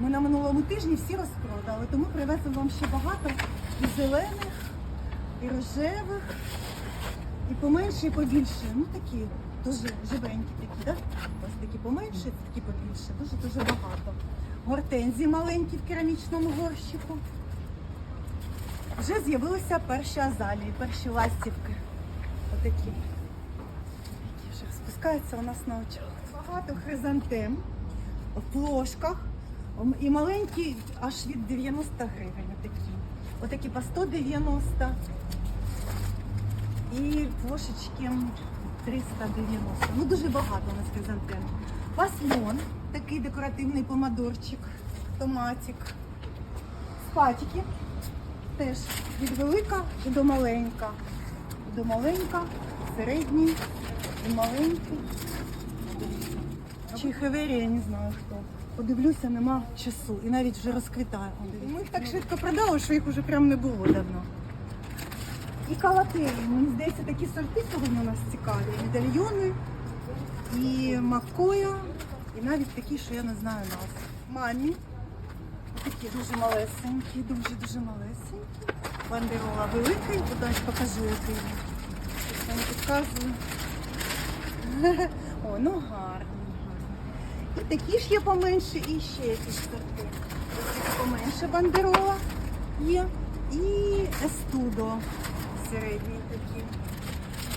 Ми на минулому тижні всі розпродали, тому привезли вам ще багато і зелених, і рожевих, і поменше, і побільше. Ну такі дуже живенькі такі, да? Ось такі поменше, такі побільше. Дуже дуже багато. Гортензії маленькі в керамічному горщику. Вже з'явилися перші азалії, перші ластівки. Отакі. Які вже спускаються у нас на очах. Багато хризантем в плошках. І маленькі аж від 90 гривень. Отакі. Отакі по 190. І плошечки 390. Ну дуже багато у нас хризантем. Пасльон, такий декоративний помадорчик, томатик. Спатики теж від велика і до маленька. До маленька, середній і маленький. Чи хевері, я не знаю хто. Подивлюся, нема часу. І навіть вже розквітає. Ми їх так швидко продали, що їх вже прям не було давно. І калатеї. Мені здається, такі сорти сьогодні у нас цікаві. Медальйони, і макоя, і навіть такі, що я не знаю назв. Мамі. Такі дуже малесенькі, дуже-дуже малесенькі. Бандерола великий, ось покажу який. Я не підказую. О, ну гарний. І такі ж є поменше, і ще якісь сорти. Поменше бандерола є. І естудо середній такий.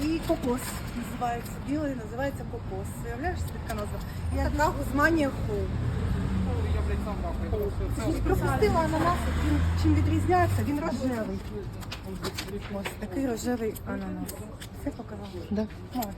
І кокос називається. Білий називається кокос. Уявляєш, така назва? І така гузманія хоу. Пропустила ананас, він чим відрізняється, він рожевий. Ось такий рожевий ананас. Все показала? Да. Молодець.